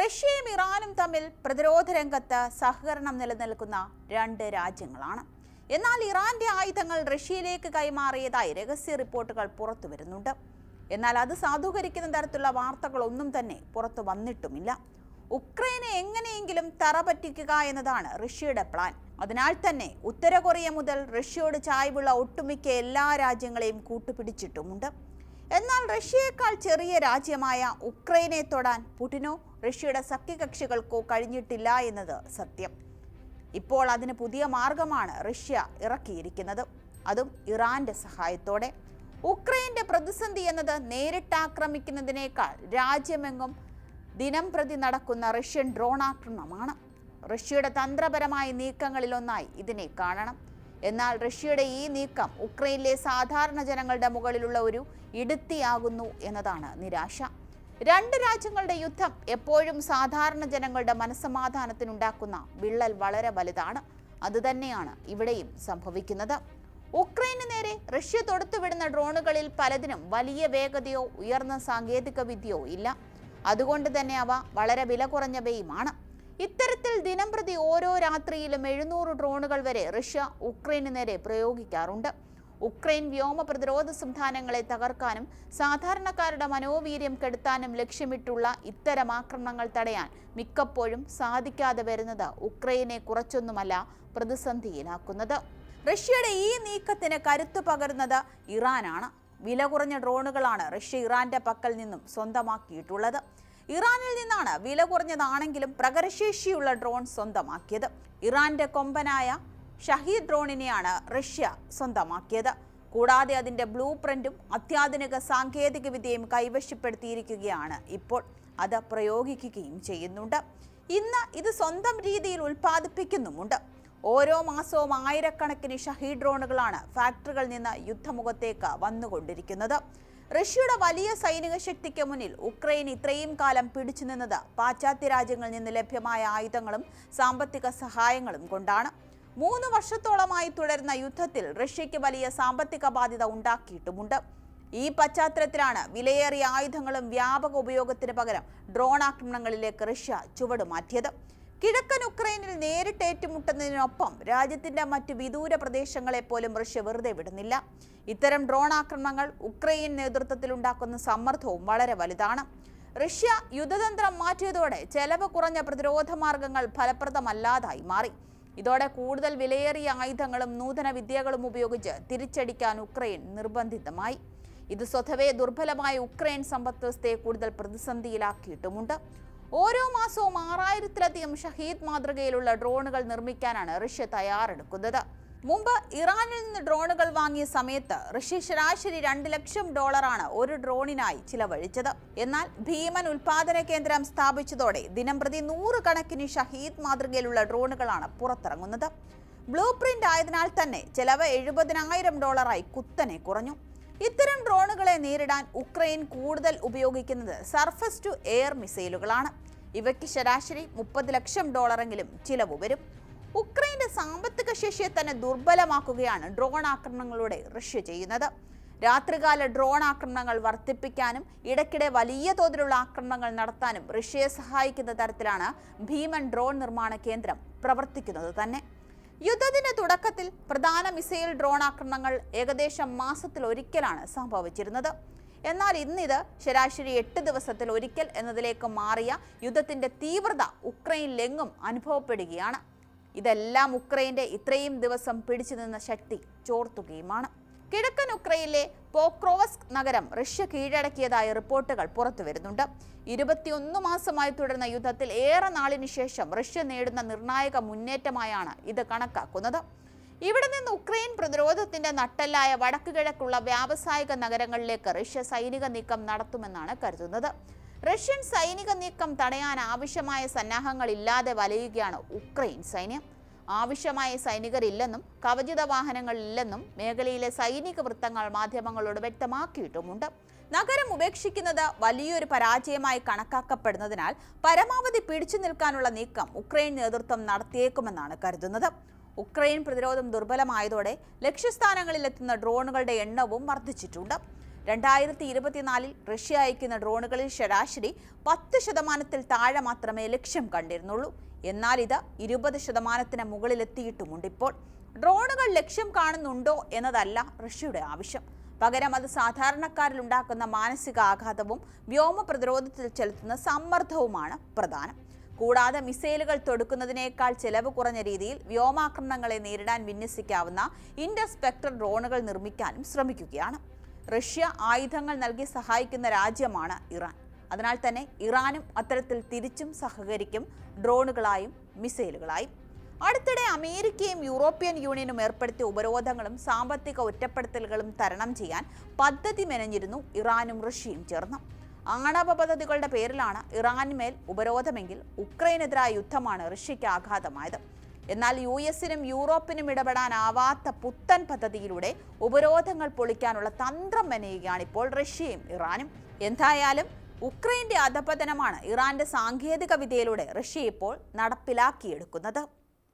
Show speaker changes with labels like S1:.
S1: റഷ്യയും ഇറാനും തമ്മിൽ പ്രതിരോധ രംഗത്ത് സഹകരണം നിലനിൽക്കുന്ന രണ്ട് രാജ്യങ്ങളാണ്. എന്നാൽ ഇറാന്റെ ആയുധങ്ങൾ റഷ്യയിലേക്ക് കൈമാറിയതായി രഹസ്യ റിപ്പോർട്ടുകൾ പുറത്തു വരുന്നുണ്ട്. എന്നാൽ അത് സാധൂകരിക്കുന്ന തരത്തിലുള്ള വാർത്തകളൊന്നും തന്നെ പുറത്തു വന്നിട്ടുമില്ല. ഉക്രൈനെ എങ്ങനെയെങ്കിലും തറ പറ്റിക്കുക എന്നതാണ് റഷ്യയുടെ പ്ലാൻ. അതിനാൽ തന്നെ ഉത്തര കൊറിയ മുതൽ റഷ്യയോട് ചായ്വുള്ള ഒട്ടുമിക്ക എല്ലാ രാജ്യങ്ങളെയും കൂട്ടുപിടിച്ചിട്ടുമുണ്ട്. എന്നാൽ റഷ്യയേക്കാൾ ചെറിയ രാജ്യമായ ഉക്രൈനെ തൊടാൻ പുടിനോ റഷ്യയുടെ സഖ്യകക്ഷികൾക്കോ കഴിഞ്ഞിട്ടില്ല എന്നത് സത്യം. ഇപ്പോൾ അതിന് പുതിയ മാർഗമാണ് റഷ്യ ഇറക്കിയിരിക്കുന്നത്. അതും ഇറാന്റെ സഹായത്തോടെ. ഉക്രൈന്റെ പ്രതിസന്ധി എന്നത് നേരിട്ട് ആക്രമിക്കുന്നതിനേക്കാൾ രാജ്യമെങ്ങും ദിനം പ്രതി നടക്കുന്ന റഷ്യൻ ഡ്രോൺ ആക്രമണമാണ്. റഷ്യയുടെ തന്ത്രപരമായ നീക്കങ്ങളിലൊന്നായി ഇതിനെ കാണണം. എന്നാൽ റഷ്യയുടെ ഈ നീക്കം ഉക്രൈനിലെ സാധാരണ ജനങ്ങളുടെ മുകളിലുള്ള ഒരു ഇടുത്തിയാകുന്നു എന്നതാണ് നിരാശ. രണ്ട് രാജ്യങ്ങളുടെ യുദ്ധം എപ്പോഴും സാധാരണ ജനങ്ങളുടെ മനസ്സമാധാനത്തിനുണ്ടാക്കുന്ന വിള്ളൽ വളരെ വലുതാണ്. അതുതന്നെയാണ് ഇവിടെയും സംഭവിക്കുന്നത്. ഉക്രൈന് നേരെ റഷ്യ തൊടുത്തുവിടുന്ന ഡ്രോണുകളിൽ പലതിനും വലിയ വേഗതയോ ഉയർന്ന സാങ്കേതിക വിദ്യയോ ഇല്ല. അതുകൊണ്ട് തന്നെ അവ വളരെ വില കുറഞ്ഞവയുമാണ്. ഇത്തരത്തിൽ ദിനംപ്രതി ഓരോ രാത്രിയിലും എഴുന്നൂറ് ഡ്രോണുകൾ വരെ റഷ്യ ഉക്രൈന് നേരെ പ്രയോഗിക്കാറുണ്ട്. ഉക്രൈൻ വ്യോമ പ്രതിരോധ സംവിധാനങ്ങളെ തകർക്കാനും സാധാരണക്കാരുടെ മനോവീര്യം കെടുത്താനും ലക്ഷ്യമിട്ടുള്ള ഇത്തരം ആക്രമണങ്ങൾ തടയാൻ മിക്കപ്പോഴും സാധിക്കാതെ വരുന്നത് ഉക്രൈനെ കുറച്ചൊന്നുമല്ല പ്രതിസന്ധിയിലാക്കുന്നത്. റഷ്യയുടെ ഈ നീക്കത്തിന് കരുത്തു പകരുന്നത് ഇറാനാണ്. വില കുറഞ്ഞ ഡ്രോണുകളാണ് റഷ്യ ഇറാന്റെ പക്കൽ നിന്നും സ്വന്തമാക്കിയിട്ടുള്ളത്. ഇറാനിൽ നിന്നാണ് വില കുറഞ്ഞതാണെങ്കിലും പ്രകരശേഷിയുള്ള ഡ്രോൺ സ്വന്തമാക്കിയത്. ഇറാന്റെ കൊമ്പനായ ഷഹീദ് ഡ്രോണിനെയാണ് റഷ്യ സ്വന്തമാക്കിയത്. കൂടാതെ അതിന്റെ ബ്ലൂ പ്രിന്റും അത്യാധുനിക സാങ്കേതികവിദ്യയും കൈവശപ്പെടുത്തിയിരിക്കുകയാണ് ഇപ്പോൾ. അത് പ്രയോഗിക്കുകയും ചെയ്യുന്നുണ്ട്. ഇന്ന് ഇത് സ്വന്തം രീതിയിൽ ഉൽപ്പാദിപ്പിക്കുന്നുമുണ്ട്. ഓരോ മാസവും ആയിരക്കണക്കിന് ഷഹീദ് ഡ്രോണുകളാണ് ഫാക്ടറികളിൽ നിന്ന് യുദ്ധമുഖത്തേക്ക് വന്നുകൊണ്ടിരിക്കുന്നത്. റഷ്യയുടെ വലിയ സൈനിക ശക്തിക്ക് മുന്നിൽ ഉക്രൈൻ ഇത്രയും കാലം പിടിച്ചു നിന്നത് പാശ്ചാത്യ രാജ്യങ്ങളിൽ നിന്ന് ലഭ്യമായ ആയുധങ്ങളും സാമ്പത്തിക സഹായങ്ങളും കൊണ്ടാണ്. മൂന്ന് വർഷത്തോളമായി തുടരുന്ന യുദ്ധത്തിൽ റഷ്യയ്ക്ക് വലിയ സാമ്പത്തിക ബാധ്യത ഉണ്ടാക്കിയിട്ടുമുണ്ട്. ഈ പശ്ചാത്തലത്തിലാണ് വിലയേറിയ ആയുധങ്ങളും വ്യാപക ഉപയോഗത്തിന് പകരം ഡ്രോൺ ആക്രമണങ്ങളിലേക്ക് റഷ്യ ചുവടുമാറ്റിയത് കിഴക്കൻ ഉക്രൈനിൽ നേരിട്ട് ഏറ്റുമുട്ടുന്നതിനൊപ്പം രാജ്യത്തിന്റെ മറ്റ് വിദൂര പ്രദേശങ്ങളെ പോലും റഷ്യ വെറുതെ വിടുന്നില്ല. ഇത്തരം ഡ്രോൺ ആക്രമണങ്ങൾ ഉക്രൈൻ നേതൃത്വത്തിൽ ഉണ്ടാക്കുന്ന സമ്മർദ്ദവും വളരെ വലുതാണ്. റഷ്യ യുദ്ധതന്ത്രം മാറ്റിയതോടെ ചെലവ് കുറഞ്ഞ പ്രതിരോധ മാർഗങ്ങൾ ഫലപ്രദമല്ലാതായി മാറി. ഇതോടെ കൂടുതൽ വിലയേറിയ ആയുധങ്ങളും നൂതന വിദ്യകളും ഉപയോഗിച്ച് തിരിച്ചടിക്കാൻ ഉക്രൈൻ നിർബന്ധിതമായി. ഇത് സ്വതവേ ദുർബലമായ ഉക്രൈൻ സമ്പദ്വ്യവസ്ഥയെ കൂടുതൽ പ്രതിസന്ധിയിലാക്കിയിട്ടുമുണ്ട്. ഓരോ മാസവും ആറായിരത്തിലധികം ഷഹീദ് മാതൃകയിലുള്ള ഡ്രോണുകൾ നിർമ്മിക്കാനാണ് റഷ്യ തയ്യാറെടുക്കുന്നത്. മുമ്പ് ഇറാനിൽ നിന്ന് ഡ്രോണുകൾ വാങ്ങിയ സമയത്ത് റഷ്യ ശരാശരി രണ്ട് ലക്ഷം ഡോളറാണ് ഒരു ഡ്രോണിനായി ചിലവഴിച്ചത്. എന്നാൽ ഭീമൻ ഉൽപാദന കേന്ദ്രം സ്ഥാപിച്ചതോടെ ദിനംപ്രതി നൂറുകണക്കിന് ഷഹീദ് മാതൃകയിലുള്ള ഡ്രോണുകളാണ് പുറത്തിറങ്ങുന്നത്. ബ്ലൂ പ്രിന്റ് ആയതിനാൽ തന്നെ ചെലവ് എഴുപതിനായിരം ഡോളറായി കുത്തനെ കുറഞ്ഞു. ഇത്തരം ഡ്രോണുകളെ നേരിടാൻ ഉക്രൈൻ കൂടുതൽ ഉപയോഗിക്കുന്നത് സർഫസ് ടു എയർ മിസൈലുകളാണ്. ഇവയ്ക്ക് ശരാശരി മുപ്പത് ലക്ഷം ഡോളറെങ്കിലും ചിലവ് വരും. ഉക്രൈന്റെ സാമ്പത്തിക ശേഷിയെ തന്നെ ദുർബലമാക്കുകയാണ് ഡ്രോൺ ആക്രമണങ്ങളിലൂടെ റഷ്യ ചെയ്യുന്നത്. രാത്രികാല ഡ്രോൺ ആക്രമണങ്ങൾ വർദ്ധിപ്പിക്കാനും ഇടയ്ക്കിടെ വലിയ തോതിലുള്ള ആക്രമണങ്ങൾ നടത്താനും റഷ്യയെ സഹായിക്കുന്ന തരത്തിലാണ് ഭീമൻ ഡ്രോൺ നിർമ്മാണ കേന്ദ്രം പ്രവർത്തിക്കുന്നത് തന്നെ. യുദ്ധത്തിന്റെ തുടക്കത്തിൽ പ്രധാന മിസൈൽ ഡ്രോൺ ആക്രമണങ്ങൾ ഏകദേശം മാസത്തിൽ ഒരിക്കലാണ് സംഭവിച്ചിരുന്നത്. എന്നാൽ ഇന്നിത് ശരാശരി എട്ട് ദിവസത്തിൽ ഒരിക്കൽ എന്നതിലേക്ക് മാറിയ യുദ്ധത്തിന്റെ തീവ്രത ഉക്രൈനിലെങ്ങും അനുഭവപ്പെടുകയാണ്. ഇതെല്ലാം ഉക്രൈന്റെ ഇത്രയും ദിവസം പിടിച്ചു നിന്ന ശക്തി ചോർത്തുകയുമാണ്. കിഴക്കൻ ഉക്രൈനിലെ പോക്രോവസ്ക് നഗരം റഷ്യ കീഴടക്കിയതായ റിപ്പോർട്ടുകൾ പുറത്തു വരുന്നുണ്ട്. ഇരുപത്തിയൊന്ന് മാസമായി തുടർന്ന യുദ്ധത്തിൽ ഏറെ നാളിന് ശേഷം റഷ്യ നേടുന്ന നിർണായക മുന്നേറ്റമായാണ് ഇത് കണക്കാക്കുന്നത്. ഇവിടെ നിന്ന് ഉക്രൈൻ പ്രതിരോധത്തിന്റെ നട്ടെല്ലായ വടക്കു കിഴക്കുള്ള വ്യാവസായിക നഗരങ്ങളിലേക്ക് റഷ്യ സൈനിക നീക്കം നടത്തുമെന്നാണ് കരുതുന്നത്. റഷ്യൻ സൈനിക നീക്കം തടയാൻ ആവശ്യമായ സന്നാഹങ്ങൾ ഇല്ലാതെ വലയുകയാണ് ഉക്രൈൻ സൈന്യം. ആവശ്യമായ സൈനികരില്ലെന്നും കവചിത വാഹനങ്ങളില്ലെന്നും മേഖലയിലെ സൈനിക വൃത്തങ്ങൾ മാധ്യമങ്ങളോട് വ്യക്തമാക്കിയിട്ടുമുണ്ട്. നഗരം ഉപേക്ഷിക്കുന്നത് വലിയൊരു പരാജയമായി കണക്കാക്കപ്പെടുന്നതിനാൽ പരമാവധി പിടിച്ചു നിൽക്കാനുള്ള നീക്കം ഉക്രൈൻ നേതൃത്വം നടത്തിയേക്കുമെന്നാണ് കരുതുന്നത്. ഉക്രൈൻ പ്രതിരോധം ദുർബലമായതോടെ ലക്ഷ്യസ്ഥാനങ്ങളിലെത്തുന്ന ഡ്രോണുകളുടെ എണ്ണവും വർദ്ധിച്ചിട്ടുണ്ട്. രണ്ടായിരത്തി ഇരുപത്തിനാലിൽ റഷ്യ അയക്കുന്ന ഡ്രോണുകളിൽ ശരാശരി പത്ത് ശതമാനത്തിൽ താഴെ മാത്രമേ ലക്ഷ്യം കണ്ടിരുന്നുള്ളൂ. എന്നാൽ ഇത് ഇരുപത് ശതമാനത്തിന് മുകളിലെത്തിയിട്ടുമുണ്ട് ഇപ്പോൾ. ഡ്രോണുകൾ ലക്ഷ്യം കാണുന്നുണ്ടോ എന്നതല്ല റഷ്യയുടെ ആവശ്യം. പകരം അത് സാധാരണക്കാരിൽ ഉണ്ടാക്കുന്ന മാനസിക ആഘാതവും വ്യോമ പ്രതിരോധത്തിൽ ചെലുത്തുന്ന സമ്മർദ്ദവുമാണ് പ്രധാനം. കൂടാതെ മിസൈലുകൾ തൊടുക്കുന്നതിനേക്കാൾ ചെലവ് കുറഞ്ഞ രീതിയിൽ വ്യോമാക്രമണങ്ങളെ നേരിടാൻ വിന്യസിക്കാവുന്ന ഇൻഡർസ്പെക്ടർ ഡ്രോണുകൾ നിർമ്മിക്കാനും ശ്രമിക്കുകയാണ്. റഷ്യ ആയുധങ്ങൾ നൽകി സഹായിക്കുന്ന രാജ്യമാണ് ഇറാൻ. അതിനാൽ തന്നെ ഇറാനും അത്തരത്തിൽ തിരിച്ചും സഹകരിക്കും ഡ്രോണുകളായും മിസൈലുകളായും. അടുത്തിടെ അമേരിക്കയും യൂറോപ്യൻ യൂണിയനും ഏർപ്പെടുത്തിയ ഉപരോധങ്ങളും സാമ്പത്തിക ഒറ്റപ്പെടുത്തലുകളും തരണം ചെയ്യാൻ പദ്ധതി മെനഞ്ഞിരുന്നു ഇറാനും റഷ്യയും ചേർന്ന്. ആണവ പദ്ധതികളുടെ പേരിലാണ് ഇറാനുമേൽ ഉപരോധമെങ്കിൽ ഉക്രൈനെതിരായ യുദ്ധമാണ് റഷ്യയ്ക്ക് ആഘാതമായത്. എന്നാൽ യു എസിനും യൂറോപ്പിനും ഇടപെടാനാവാത്ത പുത്തൻ പദ്ധതിയിലൂടെ ഉപരോധങ്ങൾ പൊളിക്കാനുള്ള തന്ത്രം മെനയുകയാണ് ഇപ്പോൾ റഷ്യയും ഇറാനും. എന്തായാലും ഉക്രൈന്റെ അധപതനമാണ് ഇറാന്റെ സാങ്കേതിക വിദ്യയിലൂടെ റഷ്യ ഇപ്പോൾ നടപ്പിലാക്കിയെടുക്കുന്നത്.